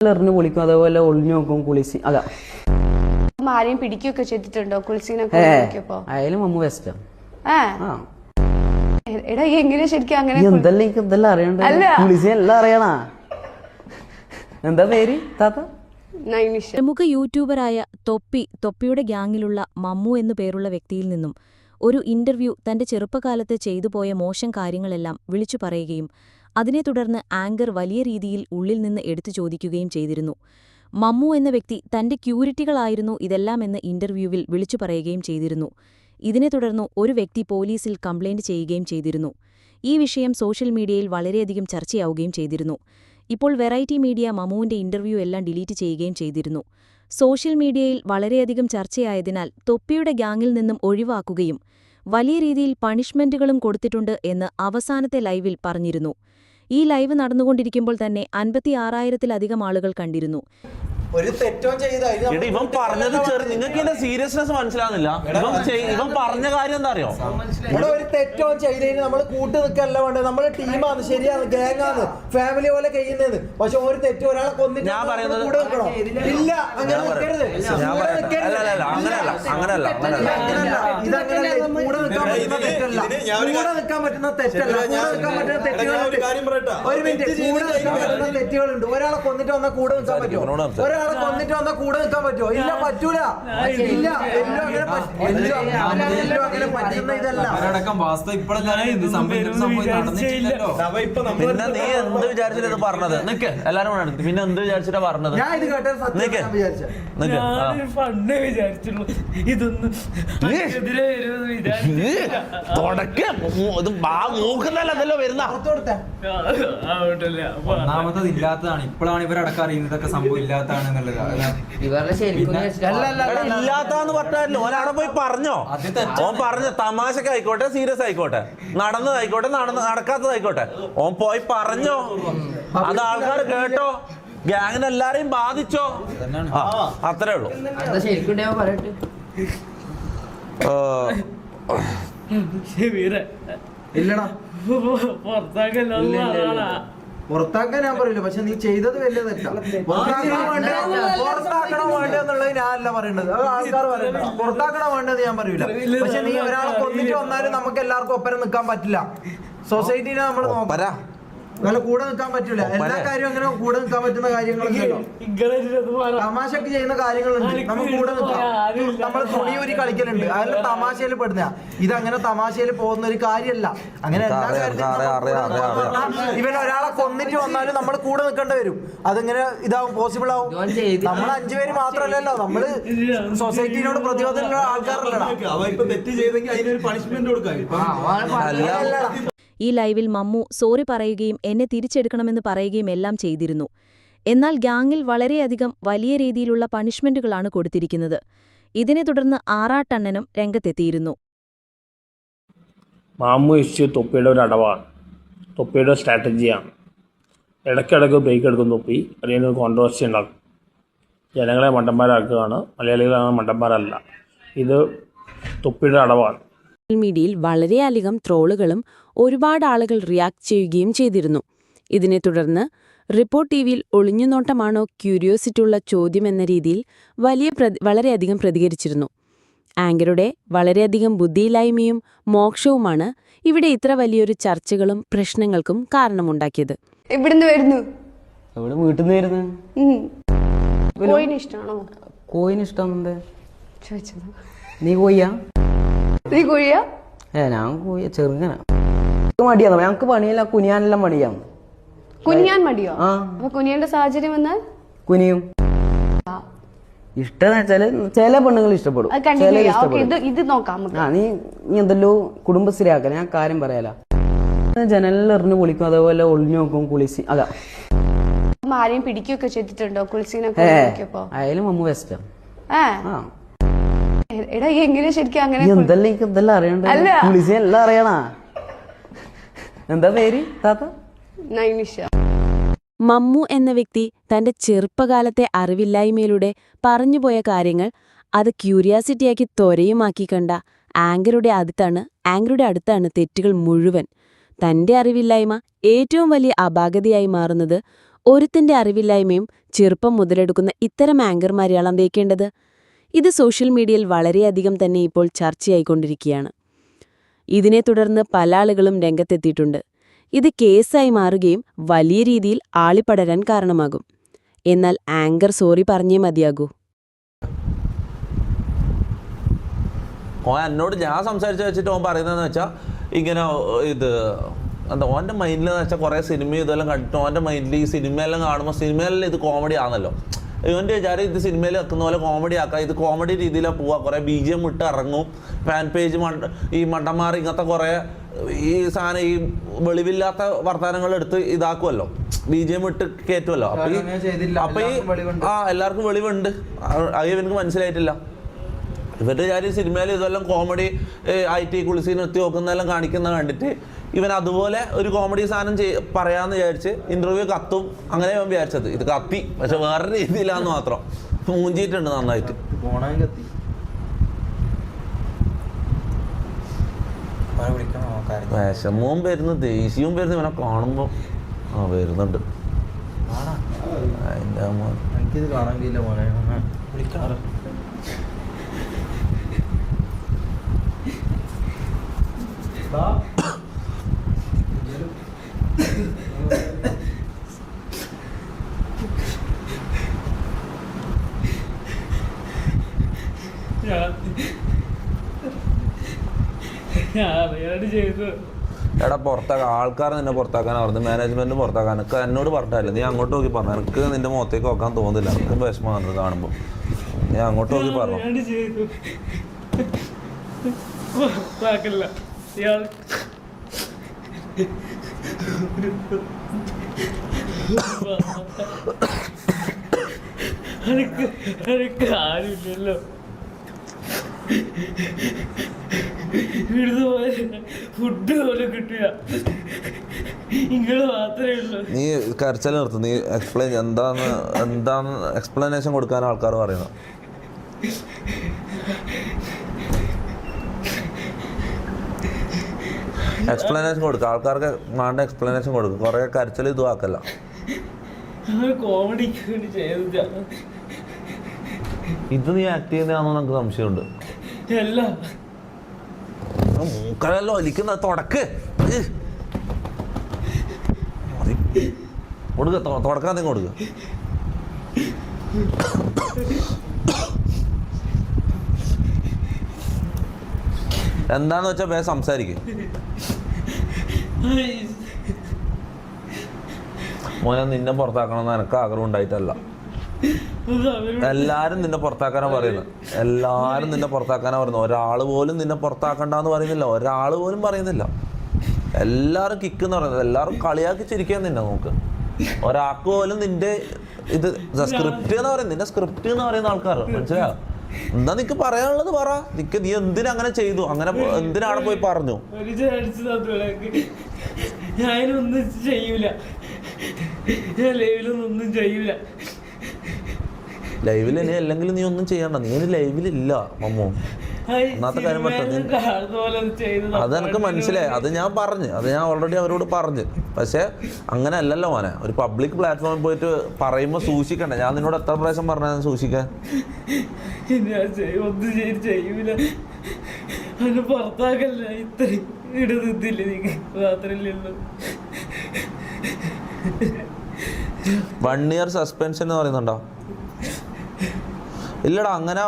എറിഞ്ഞ് കുളിക്കും അതേപോലെ ഒളിഞ്ഞു നോക്കും കുളിസി അതാ. ആരെയും പിടിക്കുകയൊക്കെ ചെയ്തിട്ടുണ്ടോ? കുളിച്ചിനൊക്കെ നോക്കിയപ്പോ അയാലും അമ്മ വെസ്റ്റാ എടാ എങ്ങനെ ശരിക്കും അങ്ങനെ എന്തെല്ലാം എനിക്ക് എന്തെല്ലാം അറിയണ്ട? കുളിസി എല്ലാം അറിയണാ. എന്താ പേര്? താത്ത? നൈനിഷ പ്രമുഖ യൂട്യൂബറായ തൊപ്പി തൊപ്പിയുടെ ഗ്യാങ്ങിലുള്ള മമ്മു എന്നു പേരുള്ള വ്യക്തിയിൽ നിന്നും ഒരു ഇന്റർവ്യൂ തന്റെ ചെറുപ്പകാലത്ത് ചെയ്തുപോയ മോശം കാര്യങ്ങളെല്ലാം വിളിച്ചു പറയുകയും അതിനെ തുടർന്ന് ആങ്കർ വലിയ രീതിയിൽ ഉള്ളിൽ നിന്ന് എടുത്തു ചോദിക്കുകയും ചെയ്തിരുന്നു. മമ്മു എന്ന വ്യക്തി തന്റെ ക്യൂരിറ്റികളായിരുന്നു ഇതെല്ലാമെന്ന് ഇന്റർവ്യൂവിൽ വിളിച്ചു പറയുകയും ചെയ്തിരുന്നു. ഇതിനെ തുടർന്ന് ഒരു വ്യക്തി പോലീസിൽ കംപ്ലയിന്റ് ചെയ്യുകയും ചെയ്തിരുന്നു. ഈ വിഷയം സോഷ്യൽ മീഡിയയിൽ വളരെയധികം ചർച്ചയാവുകയും ചെയ്തിരുന്നു. ഇപ്പോൾ വെറൈറ്റി മീഡിയ മമ്മുവിന്റെ ഇന്റർവ്യൂ എല്ലാം ഡിലീറ്റ് ചെയ്യുകയും ചെയ്തിരുന്നു. സോഷ്യൽ മീഡിയയിൽ വളരെയധികം ചർച്ചയായതിനാൽ തൊപ്പിയുടെ ഗ്യാങ്ങിൽ നിന്നും ഒഴിവാക്കുകയും വലിയ രീതിയിൽ പണിഷ്മെന്റുകളും കൊടുത്തിട്ടുണ്ട് എന്ന് അവസാനത്തെ ലൈവിൽ പറഞ്ഞിരുന്നു. ഈ ലൈവ് നടന്നുകൊണ്ടിരിക്കുമ്പോൾ തന്നെ അൻപത്തിയാറായിരത്തിലധികം ആളുകൾ കണ്ടിരുന്നു. ഒരു തെറ്റോ ചെയ്ത ഇവൻ പറഞ്ഞത് ചെറു നിങ്ങൾക്ക് ഇതിന്റെ സീരിയസ്നെസ് മനസ്സിലാകുന്നില്ല ഇവൻ ഇവൻ പറഞ്ഞ കാര്യം എന്താ അറിയോ ഇവിടെ ഒരു തെറ്റോ ചെയ്തതിന് നമ്മൾ കൂട്ടു നിൽക്കല്ല വേണ്ടത്. നമ്മൾ ടീമാണ് ശരിയാണ് ഗാങ്ങാണ് ഫാമിലി പോലെ കഴിയുന്നത് പക്ഷെ ഒരു തെറ്റ് ഒരാളെ കൊന്നിട്ട് ഞാൻ പറയുന്നത് കൂടെ നിൽക്കണോ. ഇല്ല അങ്ങനെ നിൽക്കരുത്. അങ്ങനെയല്ല അങ്ങനെയല്ല അങ്ങനെയല്ല. ഇതങ്ങനെയല്ല. കൂടെ നിൽക്കാൻ പറ്റുന്ന തെറ്റല്ല. കൂടെ നിൽക്കാൻ പറ്റുന്ന തെറ്റല്ല. കൂടെ നിൽക്കാൻ പറ്റുന്ന തെറ്റുകളുണ്ട്. ഒരു മിനിറ്റ് കൂടെ നിൽക്കാൻ പറ്റുന്ന തെറ്റുകളുണ്ട്. ഒരാളെ കൊന്നിട്ട് വന്നാൽ കൂടെ നിൽക്കാൻ പറ്റുമോ. ഒരാളെ കൊന്നിട്ട് വന്നാൽ കൂടെ നിൽക്കാൻ പറ്റുമോ ഇല്ല പറ്റൂല ഇല്ല എല്ലാം അങ്ങനെ പറ്റ- എല്ലാം എല്ലാം അങ്ങനെ പറ്റുന്ന ഇതല്ല അവരടക്കം വാസ്തവം ഇപ്പോഴെല്ലാം ഇത് സംഭവിച്ച സംഭവം നടന്നിട്ടില്ലല്ലോ പിന്നെ നീ എന്ത് വിചാരിച്ചിട്ട് ഇത് പറഞ്ഞത് നിക്ക് എല്ലാരും കൂടെ അടുത്ത് പിന്നെ എന്ത് വിചാരിച്ചിട്ടാ പറഞ്ഞത് ഞാൻ ഇത് കേട്ടത് സത്യം നിക്ക് ഞാൻ വിചാരിച്ചത് നിക്ക് ആ. ഞാനൊരു ഫണ്ട് വിചാരിച്ചുള്ളൂ ഇതൊന്നും എതിരെ വരുമെന്ന് വിചാരിച്ചില്ല തുടക്ക മൂ- ഇത് ബാ- മൂക്കുന്നല്ല അതല്ലോ വരുന്ന അപ്പൊ ഒന്നാമത്തത് ഇല്ലാത്തതാണ് ഇപ്പോഴാണ് ഇവരടക്കം അറിയുന്നതൊക്കെ സംഭവം ഇല്ലാത്തതാണ് പിന്നെ എടാ, ഇല്ലാത്താന്ന് പറഞ്ഞാലോ ഓൻ അവിടെ പോയി പറഞ്ഞോ. ഓൻ പറഞ്ഞ തമാശക്ക് ആയിക്കോട്ടെ സീരിയസ് ആയിക്കോട്ടെ. നടന്നതായിക്കോട്ടെ നടന്ന് നടക്കാത്തതായിക്കോട്ടെ ഓൻ പോയി പറഞ്ഞോ. അത് ആൾക്കാർ കേട്ടോ. ഗ്യാങ്ങിനെ എല്ലാരെയും ബാധിച്ചോ ആ അത്രേ ഉള്ളൂ. ഷെബീറെ ഇല്ലടാ. പുറത്താക്കല്ലോ പുറത്താക്കാൻ ഞാൻ പറയില്ല പക്ഷെ നീ ചെയ്തത് വലിയ പുറത്താക്കണോ വേണ്ട എന്നുള്ളത് ഞാനല്ല പറയേണ്ടത്. അത് ആൾക്കാർ പറയണ്ട. പുറത്താക്കണോ വേണ്ടത് ഞാൻ പറയില്ല പക്ഷെ നീ ഒരാളെ കൊന്നിട്ട് വന്നാലും നമുക്ക് എല്ലാവർക്കും ഒപ്പരം നിൽക്കാൻ പറ്റില്ല. സൊസൈറ്റിനെ നമ്മൾ ഒപ്പര? അങ്ങനെ കൂടെ നിൽക്കാൻ പറ്റൂല എല്ലാ? കാര്യവും അങ്ങനെ കൂടെ നിൽക്കാൻ പറ്റുന്ന കാര്യങ്ങളൊക്കെ തമാശക്ക് ചെയ്യുന്ന കാര്യങ്ങളുണ്ട്. നമുക്ക് കൂടെ നിൽക്കാം. നമ്മൾ തുണിയൂരി കളിക്കലുണ്ട്. അതിൽ തമാശയിൽ പെടുന്ന ഇത് അങ്ങനെ തമാശയിൽ പോകുന്ന ഒരു കാര്യമല്ല. അങ്ങനെ എല്ലാ കാര്യത്തിലും. ഇവൻ ഒരാളെ കൊന്നിട്ട് വന്നാലും നമ്മൾ കൂടെ നിൽക്കേണ്ടി വരും. അതിങ്ങനെ ഇതാവും പോസിബിൾ ആവും. നമ്മൾ അഞ്ചുപേര് മാത്രമല്ലല്ലോ. നമ്മൾ സൊസൈറ്റിനോട് പ്രതിരോധമുള്ള ആൾക്കാരല്ലടാ. തെറ്റ് ചെയ്തെങ്കിൽ അതിനൊരു പണിഷ്മെന്റ് കൊടുക്കാം. ഈ ലൈവിൽ മമ്മു സോറി പറയുകയും എന്നെ തിരിച്ചെടുക്കണമെന്ന് പറയുകയും എല്ലാം ചെയ്തിരുന്നു. എന്നാൽ ഗ്യാങ്ങിൽ വളരെയധികം വലിയ രീതിയിലുള്ള പണിഷ്മെന്റുകളാണ് കൊടുത്തിരിക്കുന്നത്. ഇതിനെ തുടർന്ന് ആറാട്ടണ്ണനും രംഗത്തെത്തിയിരുന്നു. മാമു ഇഷ്യൂ തൊപ്പിയുടെ ഒരു അടവാണ് തൊപ്പിയുടെ സ്ട്രാറ്റജിയാണ്. ഇടയ്ക്കിടയ്ക്ക് ബ്രേക്ക് എടുക്കും തൊപ്പി. അതിന് കോൺട്രവേഴ്സി ഉണ്ടാക്കും. ജനങ്ങളെ മണ്ടന്മാരാക്കുകയാണ്. മലയാളികളാണ് മണ്ടന്മാരല്ല. ഇത് തൊപ്പിയുടെ അടവാണ്. മീഡിയയിൽ വളരെയധികം ട്രോളുകളും ഒരുപാട് ആളുകൾ റിയാക്ട് ചെയ്യുകയും ചെയ്തിരുന്നു. ഇതിനെ തുടർന്ന് റിപ്പോർട്ട് ടി വിയിൽ ഒളിഞ്ഞുനോട്ടമാണോ ക്യൂരിയോസിറ്റിയുള്ള ചോദ്യം എന്ന രീതിയിൽ വലിയ വളരെയധികം പ്രതികരിച്ചിരുന്നു. ആങ്കറുടെ വളരെയധികം ബുദ്ധിയില്ലായ്മയും മോക്ഷവുമാണ് ഇവിടെ ഇത്ര വലിയൊരു ചർച്ചകളും പ്രശ്നങ്ങൾക്കും കാരണമുണ്ടാക്കിയത്. എവിടുന്ന് വരുന്നു? എവിടെ വീട്ടിൽ നിന്ന് വരുന്നത് കോയിന് ഇഷ്ടമാണോ കോയിന് ഇഷ്ടം എന്താ നീ കോയ്യാ? നീ കുഴിയ? ഏ ഞാൻ കുഴിയ ചെറുങ്ങനെ. മടിയാണ് ഞങ്ങക്ക് പണിയല്ല കുനിയാനെല്ലാം മടിയാണ് കുനിയാൻ മടിയോ? അപ്പൊ കുനിയേണ്ട സാഹചര്യം വന്നാൽ? കുനിയും. ഇഷ്ടം ചില ചില പെണ്ണുങ്ങൾ ഇഷ്ടപ്പെടും. ഇത് നോക്കാം നീ നീ എന്തല്ലോ കുടുംബശ്രീ ആക്കാൻ ഞാൻ കാര്യം പറയാലോ. ജനലിൽ എറിഞ്ഞു കുളിക്കും അതേപോലെ ഒളിഞ്ഞു നോക്കും കുളിസി അതാ. ആരെയും പിടിക്കുകയൊക്കെ ചെയ്തിട്ടുണ്ടോ? കുളിസിനൊക്കെ അയാലും അമ്മ വെസ്റ്റർ ഏ. ആ. എടാ എങ്ങനെ ശരിക്കും അങ്ങനെ എന്തെല്ലാം എനിക്ക് എന്തെല്ലാം അറിയണ്ട? അല്ല. എല്ലാം അറിയണാ? എന്താ പേര് താത്ത? നൈനിഷ. മമ്മു എന്ന വ്യക്തി തന്റെ ചെറുപ്പകാലത്തെ അറിവില്ലായ്മയിലൂടെ പറഞ്ഞുപോയ കാര്യങ്ങൾ അത് ക്യൂരിയാസിറ്റിയാക്കി ത്വരയുമാക്കി കണ്ട ആങ്കറുടെ അടുത്താണ് ആങ്കറുടെ അടുത്താണ് തെറ്റുകൾ മുഴുവൻ. തന്റെ അറിവില്ലായ്മ ഏറ്റവും വലിയ അപാകതയായി മാറുന്നത് ഒരുത്തിന്റെ അറിവില്ലായ്മയും ചെറുപ്പം മുതലെടുക്കുന്ന ഇത്തരം ആങ്കർമാരെയാളം തേക്കേണ്ടത് ഇത് സോഷ്യൽ മീഡിയയിൽ വളരെയധികം തന്നെ ഇപ്പോൾ ചർച്ചയായിക്കൊണ്ടിരിക്കുകയാണ്. ഇതിനെ തുടർന്ന് പല ആളുകളും രംഗത്തെത്തിയിട്ടുണ്ട്. ഇത് കേസായി മാറുകയും വലിയ രീതിയിൽ ആളിപ്പടരാൻ കാരണമാകും. എന്നാൽ ആങ്കർ സോറി പറഞ്ഞേ മതിയാകൂ. ഓൻ എന്നോട് ഞാൻ സംസാരിച്ച് വെച്ചിട്ട് ഓൻ പറയുന്നതെന്ന് വെച്ചാൽ ഇങ്ങനെ ഇത് എന്താ ഓന്റെ മൈൻഡിൽ എന്ന് വെച്ചാൽ കുറേ സിനിമ ഇതെല്ലാം കണ്ടിട്ട് ഓന്റെ മൈൻഡിൽ ഈ സിനിമയെല്ലാം കാണുമ്പോൾ സിനിമയിലെല്ലാം ഇത് കോമഡി ആണല്ലോ. ഇവന്റെ വിചാരം ഇത് സിനിമയിൽ വെക്കുന്ന പോലെ കോമഡി ആക്കാം. ഇത് കോമഡി രീതിയിലാണ് പോവാ. കുറേ ബി ജി എം ഇട്ട് ഇറങ്ങും. ഫാൻ പേജ് മണ്ട ഈ മണ്ടന്മാർ ഇങ്ങനത്തെ കുറേ ഈ സാധനം ഈ വെളിവില്ലാത്ത വർത്തമാനങ്ങൾ എടുത്ത് ഇതാക്കുമല്ലോ ബി ജി എം ഇട്ട് കയറ്റുമല്ലോ അപ്പൊ ഈ. അപ്പൊ ഈ. ആ എല്ലാവർക്കും വെളിവുണ്ട്. അത് ഇവനക്ക് മനസ്സിലായിട്ടില്ല. ഇവരുടെ കാര്യം സിനിമയിൽ ഇതെല്ലാം കോമഡി ഐ ടി കുളിസി നിർത്തി നോക്കുന്നതെല്ലാം കാണിക്കുന്ന കണ്ടിട്ട് ഇവൻ അതുപോലെ ഒരു കോമഡി സാധനം ചെയ് പറയാമെന്ന് വിചാരിച്ച് ഇന്റർവ്യൂ കത്തും അങ്ങനെ ഇവൻ വിചാരിച്ചത്. ഇത് കത്തി പക്ഷെ വേറെ രീതിയിലാന്ന് മാത്രം. മൂഞ്ചിയിട്ടുണ്ട് നന്നായിട്ട്. വിഷമവും വരുന്നു ദേഷ്യവും വരുന്നു ഇവനെ കാണുമ്പോൾ ആ വരുന്നുണ്ട്. അതിന്റെ എനിക്കിത് കാണാൻ കഴിയില്ല മോനെ. വിളിക്കണം ഞാൻ ഞാൻ അറിയാണ്ട് ചെയ്തു എടാ പുറത്താക്കാൻ ആൾക്കാർ നിന്നെ പുറത്താക്കാൻ പറഞ്ഞത് മാനേജ്മെന്റ് പുറത്താക്കാൻ. എനിക്ക് എന്നോട് പറഞ്ഞില്ല നീ അങ്ങോട്ട് നോക്കി പറഞ്ഞു. എനിക്ക് നിന്റെ മുഖത്തേക്ക് നോക്കാൻ തോന്നുന്നില്ല. എനിക്ക് വിഷമമാണ് കാണുമ്പോൾ നീ അങ്ങോട്ട് നോക്കി പറഞ്ഞു. ഇയാൾ ആരുമില്ലല്ലോ. ഇവിടുന്ന് പോയ ഫുഡ് പോലും കിട്ടില്ല. ഇങ്ങൾ മാത്രമേ ഉള്ളൂ. നീ കരച്ചൽ നിർത്തും. നീ എക്സ്പ്ലെയിൻ എന്താന്ന് എന്താന്ന് എക്സ്പ്ലനേഷൻ കൊടുക്കാൻ ആൾക്കാർ പറയുന്നത് എക്സ്പ്ലനേഷൻ കൊടുക്കുക ആൾക്കാർക്ക് വേണ്ട എക്സ്പ്ലനേഷൻ കൊടുക്കും. കുറെ കരച്ചൽ ഇതും ആക്കല്ല. ഇത് നീ ആക്ട് ചെയ്യുന്നതാണോ നമുക്ക് സംശയമുണ്ട്. മൂക്കലല്ലോ ഒലിക്കുന്ന തുടക്ക്. കൊടുക്ക തുടക്കാൻ നിങ്ങൾ കൊടുക്കുക എന്താന്ന് വെച്ചാൽ വേ സംസാരിക്കും. മോനെ നിന്നെ പുറത്താക്കണമെന്ന് എനിക്ക് ആഗ്രഹം ഉണ്ടായിട്ടല്ല. എല്ലാരും നിന്നെ പുറത്താക്കാനാ പറയുന്നത്. എല്ലാരും നിന്നെ പുറത്താക്കാനാ പറയുന്നത്. ഒരാൾ പോലും നിന്നെ പുറത്താക്കണ്ടെന്ന് പറയുന്നില്ല. ഒരാൾ പോലും പറയുന്നില്ല. എല്ലാരും കിക്ക് എന്ന് പറയുന്നത്. എല്ലാരും കളിയാക്കി ചിരിക്കാൻ നിന്നെ നോക്ക്. ഒരാൾക്ക് പോലും നിന്റെ ഇത് സ്ക്രിപ്റ്റ് എന്ന് പറയുന്നത്. നിന്റെ സ്ക്രിപ്റ്റ് എന്ന് പറയുന്ന ആൾക്കാർ മനസ്സിലായോ? എന്താ നിനക്ക് പറയാനുള്ളത് പറ. നിക്ക് നീ എന്തിനങ്ങനെ ചെയ്തു? അങ്ങനെ എന്തിനാണ് പോയി പറഞ്ഞു? ഞാനൊന്നും ചെയ്യൂല. ഞാൻ ലൈവിലൊന്നും ഒന്നും ചെയ്യൂല. ലൈവിൽ ഇനി അല്ലെങ്കിൽ നീ ഒന്നും ചെയ്യണ്ട. നീ ഇനി ഇല്ല മമ്മു. ഒന്നാമത്തെ കാര്യം പറ്റാ അത് എനിക്ക് മനസ്സിലായി. അത് ഞാൻ പറഞ്ഞു. അത് ഞാൻ ഓൾറെഡി അവരോട് പറഞ്ഞു. പക്ഷെ അങ്ങനെ അല്ലല്ലോ മോനെ. ഒരു പബ്ലിക് പ്ലാറ്റ്ഫോമിൽ പോയിട്ട് പറയുമ്പോൾ സൂക്ഷിക്കണ്ട. ഞാൻ നിന്നോട് എത്ര പ്രാവശ്യം പറഞ്ഞാൽ സൂക്ഷിക്കാൻ? അതിന് പുറത്താക്കല്ല? ഇത്രയും ഇടുന്നില്ല നിങ്ങൾ മാത്രല്ലേ ഉള്ളൂ. വൺ ഇയർ സസ്പെൻഷൻ എന്ന് പറയുന്നുണ്ടോ? ഇല്ലടാ അങ്ങനെ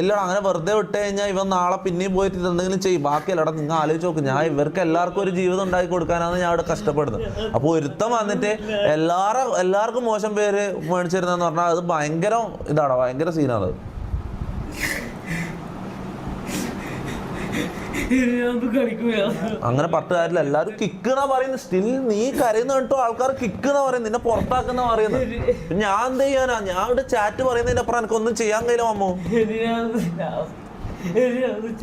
ഇല്ലടാ അങ്ങനെ വെറുതെ വിട്ട് കഴിഞ്ഞാൽ ഇവൻ നാളെ പിന്നെയും പോയിട്ട് എന്തെങ്കിലും ചെയ്യും. ബാക്കിയല്ലടാ നിങ്ങൾ ആലോചിച്ച് നോക്ക്. ഞാൻ ഇവർക്ക് എല്ലാവർക്കും ഒരു ജീവിതം ഉണ്ടാക്കി കൊടുക്കാനാണ് ഞാൻ അവിടെ കഷ്ടപ്പെടുന്നത്. അപ്പോൾ ഒരുത്തം വന്നിട്ട് എല്ലാവരും എല്ലാവർക്കും മോശം പേര് മേടിച്ചിരുന്നെന്ന് പറഞ്ഞാൽ അത് ഭയങ്കര ഇതാടാ ഭയങ്കര സീനാണ് അത് ഇനി ഞാനൊന്നും കളിക്കൂല അങ്ങനെ പത്ത് കാര്യമില്ല എല്ലാവരും കിക്ക് എന്നാ പറയുന്നത് സ്റ്റിൽ നീ കരയുന്ന കേട്ടോ ആൾക്കാർ കിക്ക് പറയുന്നു. നിന്നെ പുറത്താക്കുന്ന പറയുന്നു. ഞാൻ എന്ത് ചെയ്യാനാ? ഞാൻ ഇവിടെ ചാറ്റ് പറയുന്നതിന്റെ അപ്പുറം എനിക്കൊന്നും ചെയ്യാൻ കഴിയില്ല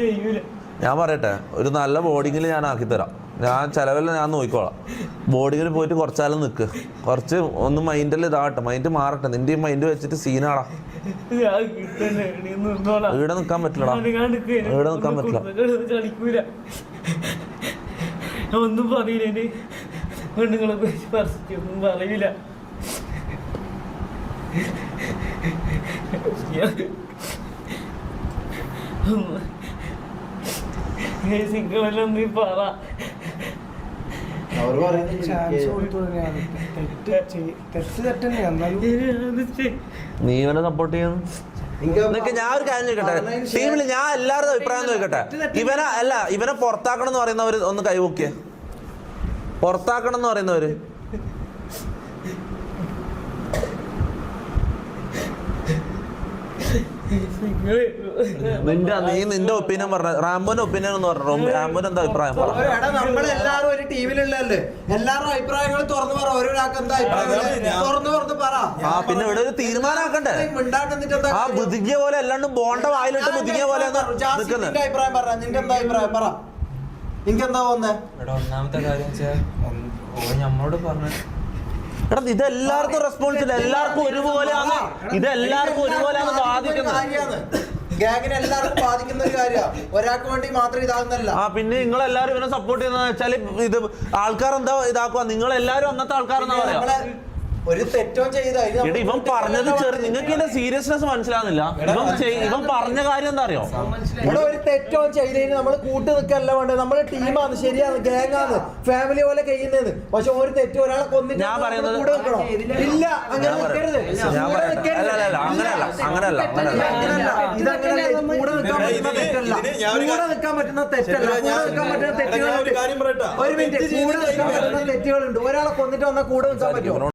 ചെയ്യൂല. ഞാൻ പറയട്ടെ ഒരു നല്ല ബോർഡിങ്ങിൽ ഞാൻ ആക്കി തരാം. ഞാൻ ചിലവെല്ലാം ഞാൻ നോക്കിക്കോളാം. ബോർഡിങ്ങിൽ പോയിട്ട് കുറച്ചാലും നിൽക്ക് കുറച്ച് ഒന്ന് മൈൻഡിൽ ഇതാകട്ടെ. മൈൻഡ് മാറട്ടെ. നിന്റെ ഈ മൈൻഡ് വെച്ചിട്ട് സീനാടാ ഇവിടെ നിക്കാൻ പറ്റില്ലടാ. ഇവിടെ നിക്കാൻ പറ്റില്ല. ഒന്നും കളിക്കൂല ഞാൻ ഒന്നും പറയില്ല. എന്റെ പെണ്ണുങ്ങളെ കുറിച്ച് പറിച്ചിട്ട് ഒന്നും പറയില്ല. നിങ്ങളെല്ലാം നീ പറ. അവർ പറയുന്നത് തെറ്റ് തെറ്റന്നെ എന്നാലും നീ ഇവനെ സപ്പോർട്ട് ചെയ്യുന്നു? നിങ്ങൾക്ക് ഞാൻ ഒരു കാര്യം ചോദിക്കട്ടെ? ടീമിൽ ഞാൻ എല്ലാവരുടെ അഭിപ്രായം ചോദിക്കട്ടെ? ഇവനെ അല്ല ഇവനെ പുറത്താക്കണം എന്ന് പറയുന്നവര് ഒന്ന് കൈവക്കിയ പുറത്താക്കണം എന്ന് പറയുന്നവര്. നിന്റെ നീ നിന്റെ ഒപ്പീനിയൻ പറഞ്ഞ റാംബോന്റെ ഒപ്പീനിയൻ എന്ന് പറഞ്ഞു റാംബോന്റെ എന്താ അഭിപ്രായം പറ. നമ്മളെല്ലാരും ഒരു ടീമിലുള്ളല്ലേ എല്ലാരും അഭിപ്രായങ്ങൾ തുറന്നു പറ. ഓരോരാൾക്ക് എന്താ അഭിപ്രായം? തുറന്നു തുറന്ന് പറ. ആ പിന്നെ ഇവിടെ ഒരു തീരുമാനമാക്കണ്ടേ? ആ ബുദ്ധിക്കിയ പോലെ അല്ലാണ്ട് ബോണ്ട വായിലിട്ട് ബുദ്ധിക്കിയ പോലെ നിൽക്കുന്നത് അഭിപ്രായം പറ. നിന്റെ എന്താ അഭിപ്രായം? പറ. നിനക്ക് എന്താ തോന്നുന്നേ? ഇവിടെ ഒന്നാമത്തെ കാര്യം വെച്ചാൽ ഓ നമ്മളോട് പറഞ്ഞു എടാ ഇത് എല്ലാവർക്കും റെസ്പോൺസിബിൾ എല്ലാവർക്കും ഒരുപോലെയാണ്. ഇത് എല്ലാവർക്കും ഒരുപോലെയാണ് ബാധിക്കുന്നത് ഗ്യാങ്ങിനെ എല്ലാവർക്കും ബാധിക്കുന്ന ഒരു കാര്യമാണ് ഒരാൾക്ക് വേണ്ടി മാത്രം ഇതാകുന്നല്ല ആ പിന്നെ നിങ്ങൾ എല്ലാവരും ഇവനെ സപ്പോർട്ട് ചെയ്യുന്ന വെച്ചാൽ ഇത് ആൾക്കാർ എന്താ ഇതാക്കുക? നിങ്ങൾ എല്ലാവരും അങ്ങനത്തെ ആൾക്കാരെന്നാ പറയാ? ഒരു തെറ്റോ ചെയ്ത ഇവൻ പറഞ്ഞത് നിങ്ങൾക്ക് ഇതിന്റെ സീരിയസ്നെസ് മനസ്സിലാവുന്നില്ല. ഇവൻ ഇവൻ പറഞ്ഞ കാര്യം എന്താ അറിയോ ഇവിടെ ഒരു തെറ്റോ ചെയ്തതിന് നമ്മൾ കൂട്ട് നിൽക്കല്ല വേണ്ടത്. നമ്മുടെ ടീമാണ് ശരിയാണ് ഗാങ്ങാണ് ഫാമിലി പോലെ കഴിയുന്നത് പക്ഷെ ഒരു തെറ്റ് ഒരാളെ കൊന്നിട്ട് ഞാൻ പറയുന്നത് കൂടെ നിൽക്കണോ? ഇല്ല അങ്ങനെ നിൽക്കരുത്. അങ്ങനെയല്ല, അങ്ങനെയല്ല, അങ്ങനെയല്ല. അങ്ങനെയല്ല. ഇതങ്ങനെയല്ല. ഇത് കൂടെ നിൽക്കാൻ പറ്റുന്ന തെറ്റല്ല. കൂടെ നിൽക്കാൻ പറ്റുന്ന തെറ്റല്ല. കൂടെ നിൽക്കാൻ പറ്റുന്ന ഒരു കാര്യം തെറ്റുകളുണ്ട് ഒരു മിനിറ്റ്. കൂടെ നിൽക്കാൻ പറ്റുന്ന തെറ്റുകളുണ്ട്. ഒരാളെ കൊന്നിട്ട് വന്നാൽ കൂടെ നിൽക്കാൻ പറ്റുമോ?